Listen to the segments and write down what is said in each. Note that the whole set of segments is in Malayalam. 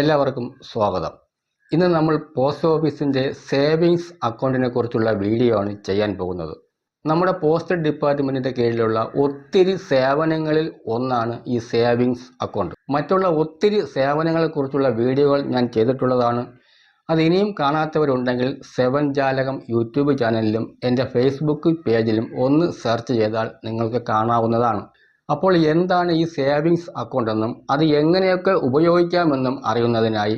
എല്ലാവർക്കും സ്വാഗതം. ഇന്ന് നമ്മൾ പോസ്റ്റ് ഓഫീസിന്റെ സേവിങ്സ് അക്കൗണ്ടിനെ കുറിച്ചുള്ള വീഡിയോ ആണ് ചെയ്യാൻ പോകുന്നത്. നമ്മുടെ പോസ്റ്റ് ഡിപ്പാർട്ട്മെന്റിന്റെ കീഴിലുള്ള ഒത്തിരി സേവനങ്ങളിൽ ഒന്നാണ് ഈ സേവിങ്സ് അക്കൗണ്ട്. മറ്റുള്ള ഒത്തിരി സേവനങ്ങളെക്കുറിച്ചുള്ള വീഡിയോകൾ ഞാൻ ചെയ്തിട്ടുള്ളതാണ്. അത് ഇനിയും കാണാത്തവരുണ്ടെങ്കിൽ സെവൻ ജാലകം യൂട്യൂബ് ചാനലിലും എന്റെ ഫേസ്ബുക്ക് പേജിലും ഒന്ന് സെർച്ച് ചെയ്താൽ നിങ്ങൾക്ക് കാണാവുന്നതാണ്. അപ്പോൾ എന്താണ് ഈ സേവിങ്സ് അക്കൗണ്ട് എന്നും അത് എങ്ങനെയൊക്കെ ഉപയോഗിക്കാമെന്നും അറിയുന്നതിനായി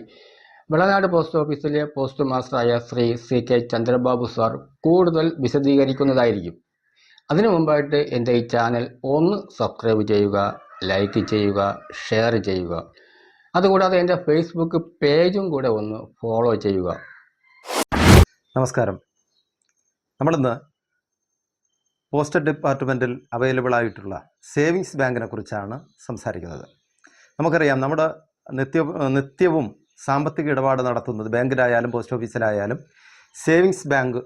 വിളനാട് പോസ്റ്റ് ഓഫീസിലെ post മാസ്റ്ററായ Shri C K Chandrababu sir കൂടുതൽ വിശദീകരിക്കുന്നതായിരിക്കും. അതിനു മുമ്പായിട്ട് എന്റെ ഈ ചാനൽ ഒന്ന് സബ്സ്ക്രൈബ് ചെയ്യുക ലൈക്ക് ചെയ്യുക ഷെയർ ചെയ്യുക. അതുകൂടാതെ എന്റെ ഫേസ്ബുക്ക് പേജും കൂടെ ഒന്ന് ഫോളോ ചെയ്യുക. നമസ്കാരം. നമ്മളിന്ന് പോസ്റ്റ് ഡിപ്പാർട്ട്മെന്റിൽ അവൈലബിൾ ആയിട്ടുള്ള സേവിങ്സ് ബാങ്കിനെ കുറിച്ചാണ് സംസാരിക്കുന്നത്. നമുക്കറിയാം നമ്മുടെ നിത്യ നിത്യവും സാമ്പത്തിക ഇടപാട് നടത്തുന്നത് ബാങ്കിലായാലും പോസ്റ്റ് ഓഫീസിലായാലും സേവിങ്സ് ബാങ്ക്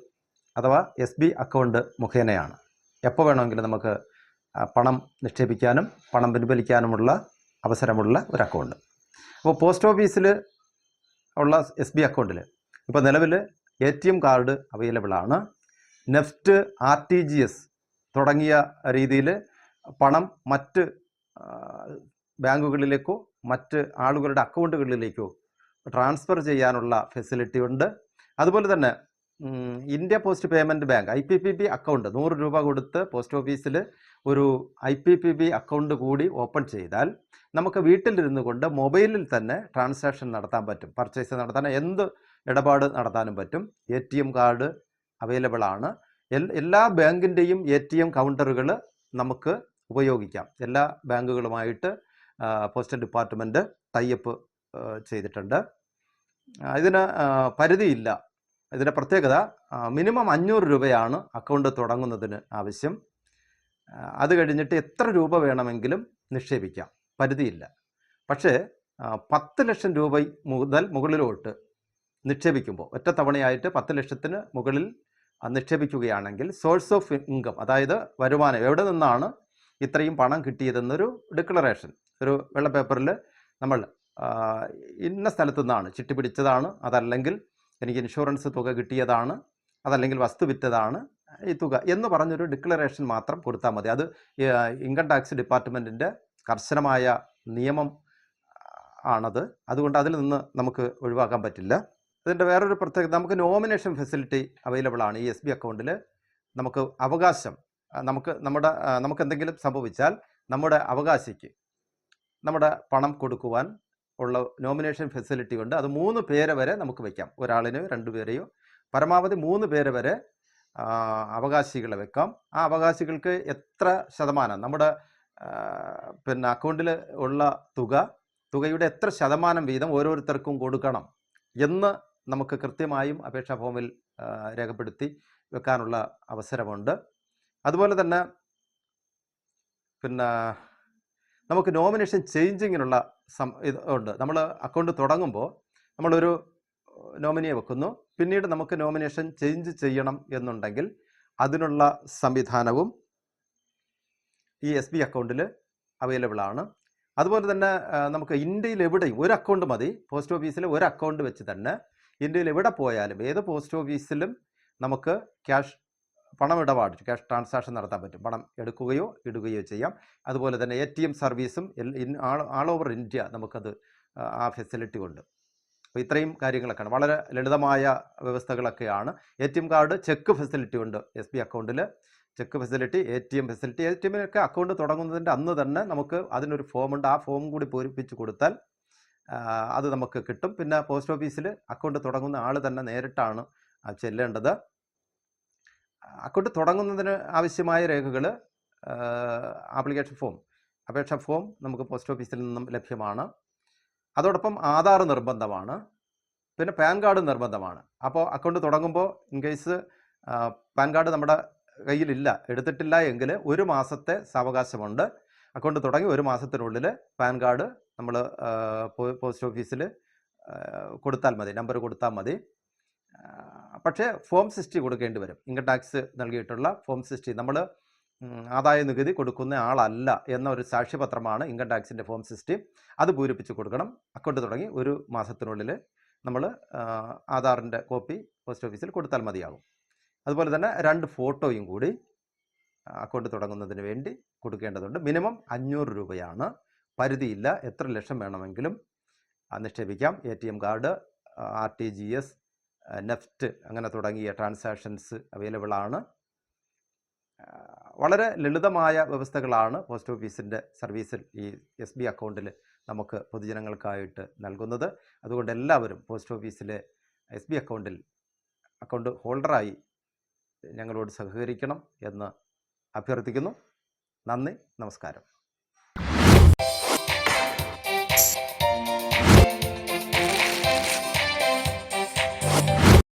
അഥവാ എസ് ബി അക്കൗണ്ട് മുഖേനയാണ്. എപ്പോൾ വേണമെങ്കിലും നമുക്ക് പണം നിക്ഷേപിക്കാനും പണം പിൻവലിക്കാനുമുള്ള അവസരമുള്ള ഒരു അക്കൗണ്ട്. അപ്പോൾ പോസ്റ്റ് ഓഫീസിൽ ഉള്ള എസ് ബി അക്കൗണ്ടിൽ ഇപ്പോൾ നിലവിൽ A T M card available ആണ്. NEFT R T G S തുടങ്ങിയ രീതിയിൽ പണം മറ്റ് ബാങ്കുകളിലേക്കോ മറ്റ് ആളുകളുടെ അക്കൗണ്ടുകളിലേക്കോ ട്രാൻസ്ഫർ ചെയ്യാനുള്ള ഫെസിലിറ്റി ഉണ്ട്. അതുപോലെ തന്നെ India post payment bank I P P B account നൂറ് രൂപ കൊടുത്ത് പോസ്റ്റ് ഓഫീസിൽ ഒരു I P P B account കൂടി ഓപ്പൺ ചെയ്താൽ നമുക്ക് വീട്ടിലിരുന്നു കൊണ്ട് മൊബൈലിൽ തന്നെ ട്രാൻസാക്ഷൻ നടത്താൻ പറ്റും പർച്ചേസ് നടത്താൻ എന്ത് ഇടപാട് നടത്താനും പറ്റും എ കാർഡ് അവൈലബിൾ ആണ് എല്ലാ ബാങ്കിന്റെയും എ ടി എം കൗണ്ടറുകൾ നമുക്ക് ഉപയോഗിക്കാം. എല്ലാ ബാങ്കുകളുമായിട്ട് പോസ്റ്റൽ ഡിപ്പാർട്ട്മെന്റ് ടൈപ്പ് ചെയ്തിട്ടുണ്ട്. ഇതിന് പരിധിയില്ല. ഇതിന്റെ പ്രത്യേകത മിനിമം അഞ്ഞൂറ് രൂപയാണ് അക്കൗണ്ട് തുടങ്ങുന്നതിന് ആവശ്യം. അത് കഴിഞ്ഞിട്ട് എത്ര രൂപ വേണമെങ്കിലും നിക്ഷേപിക്കാം. പരിധിയില്ല. പക്ഷേ പത്ത് ലക്ഷം രൂപ മുതൽ മുകളിലോട്ട് നിക്ഷേപിക്കുമ്പോൾ ഒറ്റ തവണയായിട്ട് പത്ത് ലക്ഷത്തിന് മുകളിൽ നിക്ഷേപിക്കുകയാണെങ്കിൽ സോഴ്സ് ഓഫ് ഇൻകം അതായത് വരുമാനം എവിടെ നിന്നാണ് ഇത്രയും പണം കിട്ടിയതെന്നൊരു ഡിക്ലറേഷൻ ഒരു വെള്ള പേപ്പറിൽ നമ്മൾ ഇന്ന സ്ഥലത്തു നിന്നാണ് ചിട്ടി പിടിച്ചതാണ് അതല്ലെങ്കിൽ എനിക്ക് ഇൻഷുറൻസ് തുക കിട്ടിയതാണ് അതല്ലെങ്കിൽ വസ്തു വിറ്റതാണ് ഈ തുക എന്ന് പറഞ്ഞൊരു ഡിക്ലറേഷൻ മാത്രം കൊടുത്താൽ മതി. അത് ഇൻകം ടാക്സ് ഡിപ്പാർട്ട്മെന്റിന്റെ കർശനമായ നിയമം ആണത്. അതുകൊണ്ട് അതിൽ നിന്ന് നമുക്ക് ഒഴിവാക്കാൻ പറ്റില്ല. ഇതിന്റെ വേറൊരു പ്രത്യേകത നമുക്ക് നോമിനേഷൻ ഫെസിലിറ്റി അവൈലബിൾ ആണ് ഈ എസ് ബി അക്കൗണ്ടിൽ നമുക്ക് അവകാശം നമുക്ക് നമ്മുടെ നമുക്ക് എന്തെങ്കിലും സംഭവിച്ചാൽ നമ്മുടെ അവകാശിക്ക് നമ്മുടെ പണം കൊടുക്കുവാൻ ഉള്ള നോമിനേഷൻ ഫെസിലിറ്റി ഉണ്ട് അത് മൂന്ന് പേരെ വരെ നമുക്ക് വയ്ക്കാം ഒരാളിന് രണ്ടു പേരെയോ. പരമാവധി മൂന്ന് പേരെ വരെ അവകാശികളെ വെക്കാം. ആ അവകാശികൾക്ക് എത്ര ശതമാനം നമ്മുടെ പിന്നെ അക്കൗണ്ടിൽ ഉള്ള തുക തുകയുടെ എത്ര ശതമാനം വീതം ഓരോരുത്തർക്കും കൊടുക്കണം എന്ന് നമുക്ക് കൃത്യമായും അപേക്ഷാ ഫോമിൽ രേഖപ്പെടുത്തി വെക്കാനുള്ള അവസരമുണ്ട്. അതുപോലെ തന്നെ പിന്നെ നമുക്ക് നോമിനേഷൻ ചേഞ്ചിങ്ങിനുള്ള സം ഇത് ഉണ്ട്. നമ്മൾ അക്കൗണ്ട് തുടങ്ങുമ്പോൾ നമ്മളൊരു നോമിനിയെ വെക്കുന്നു. പിന്നീട് നമുക്ക് നോമിനേഷൻ ചേഞ്ച് ചെയ്യണം എന്നുണ്ടെങ്കിൽ അതിനുള്ള സംവിധാനവും ഈ എസ് ബി അക്കൗണ്ടിൽ അവൈലബിൾ ആണ്. അതുപോലെ തന്നെ നമുക്ക് ഇന്ത്യയിൽ എവിടെയും ഒരു അക്കൗണ്ട് മതി. പോസ്റ്റ് ഓഫീസിൽ ഒരു അക്കൗണ്ട് വെച്ച് തന്നെ ഇന്ത്യയിൽ എവിടെ പോയാലും ഏത് പോസ്റ്റ് ഓഫീസിലും നമുക്ക് ക്യാഷ് പണം ഇടപാട് ക്യാഷ് ട്രാൻസാക്ഷൻ നടത്താൻ പറ്റും. പണം എടുക്കുകയോ ഇടുകയോ ചെയ്യാം. അതുപോലെ തന്നെ എ ടി എം സർവീസും ആൾ ഓവർ ഇന്ത്യ നമുക്കത് ആ, ഫെസിലിറ്റി ഉണ്ട്. അപ്പോൾ ഇത്രയും കാര്യങ്ങളൊക്കെയാണ്. വളരെ ലളിതമായ വ്യവസ്ഥകളൊക്കെയാണ്. A T M card check facility ഉണ്ട് എസ് ബി അക്കൗണ്ടിൽ check facility A T M facility. A T എമ്മിനൊക്കെ account തുടങ്ങുന്നതിന്റെ അന്ന് തന്നെ നമുക്ക് അതിനൊരു ഫോമുണ്ട്. ആ ഫോം കൂടി പൂരിപ്പിച്ച് കൊടുത്താൽ അത് നമുക്ക് കിട്ടും. പിന്നെ പോസ്റ്റ് ഓഫീസിൽ അക്കൗണ്ട് തുടങ്ങുന്ന ആൾ തന്നെ നേരിട്ടാണ് ചെല്ലേണ്ടത്. അക്കൗണ്ട് തുടങ്ങുന്നതിന് ആവശ്യമായ രേഖകൾ ആപ്ലിക്കേഷൻ ഫോം. അപേക്ഷ ഫോം നമുക്ക് പോസ്റ്റ് ഓഫീസിൽ നിന്നും ലഭ്യമാണ്. അതോടൊപ്പം ആധാർ നിർബന്ധമാണ്. പിന്നെ പാൻ കാർഡ് നിർബന്ധമാണ്. അപ്പോൾ അക്കൗണ്ട് തുടങ്ങുമ്പോൾ ഇൻ കേസ് പാൻ കാർഡ് നമ്മുടെ കയ്യിലില്ല എടുത്തിട്ടില്ല എങ്കിൽ ഒരു മാസത്തെ സാവകാശമുണ്ട്. അക്കൗണ്ട് തുടങ്ങി ഒരു മാസത്തിനുള്ളിൽ പാൻ കാർഡ് നമ്മൾ പോസ്റ്റ് ഓഫീസിൽ കൊടുത്താൽ മതി നമ്പർ കൊടുത്താൽ മതി. പക്ഷേ ഫോം സിക്സ്റ്റി കൊടുക്കേണ്ടി വരും. ഇൻകം ടാക്സ് നൽകിയിട്ടുള്ള ഫോം സിക്സ്റ്റി നമ്മൾ ആദായ നികുതി കൊടുക്കുന്ന ആളല്ല എന്ന ഒരു സാക്ഷ്യപത്രമാണ് ഇൻകം ടാക്സിന്റെ ഫോം സിസ്റ്റം അത് പൂരിപ്പിച്ച് കൊടുക്കണം. അക്കൗണ്ട് തുടങ്ങി ഒരു മാസത്തിനുള്ളിൽ നമ്മൾ ആധാറിന്റെ കോപ്പി പോസ്റ്റ് ഓഫീസിൽ കൊടുത്താൽ മതിയാകും. അതുപോലെ തന്നെ രണ്ട് ഫോട്ടോയും കൂടി അക്കൗണ്ട് തുടങ്ങുന്നതിന് വേണ്ടി കൊടുക്കേണ്ടതുണ്ട്. മിനിമം അഞ്ഞൂറ് രൂപയാണ് പരിധിയില്ല. എത്ര ലക്ഷം വേണമെങ്കിലും നിക്ഷേപിക്കാം. A T M card R T G S NEFT അങ്ങനെ തുടങ്ങിയ ട്രാൻസാക്ഷൻസ് അവൈലബിൾ ആണ്. വളരെ ലളിതമായ വ്യവസ്ഥകളാണ് പോസ്റ്റ് ഓഫീസിന്റെ സർവീസിൽ ഈ എസ് ബി അക്കൗണ്ടിൽ നമുക്ക് പൊതുജനങ്ങൾക്കായിട്ട് നൽകുന്നത്. അതുകൊണ്ട് എല്ലാവരും പോസ്റ്റ് ഓഫീസിലെ എസ് ബി അക്കൗണ്ടിൽ അക്കൗണ്ട് ഹോൾഡറായി ഞങ്ങളോട് സഹകരിക്കണം എന്ന് അഭ്യർത്ഥിക്കുന്നു. നന്ദി. നമസ്കാരം.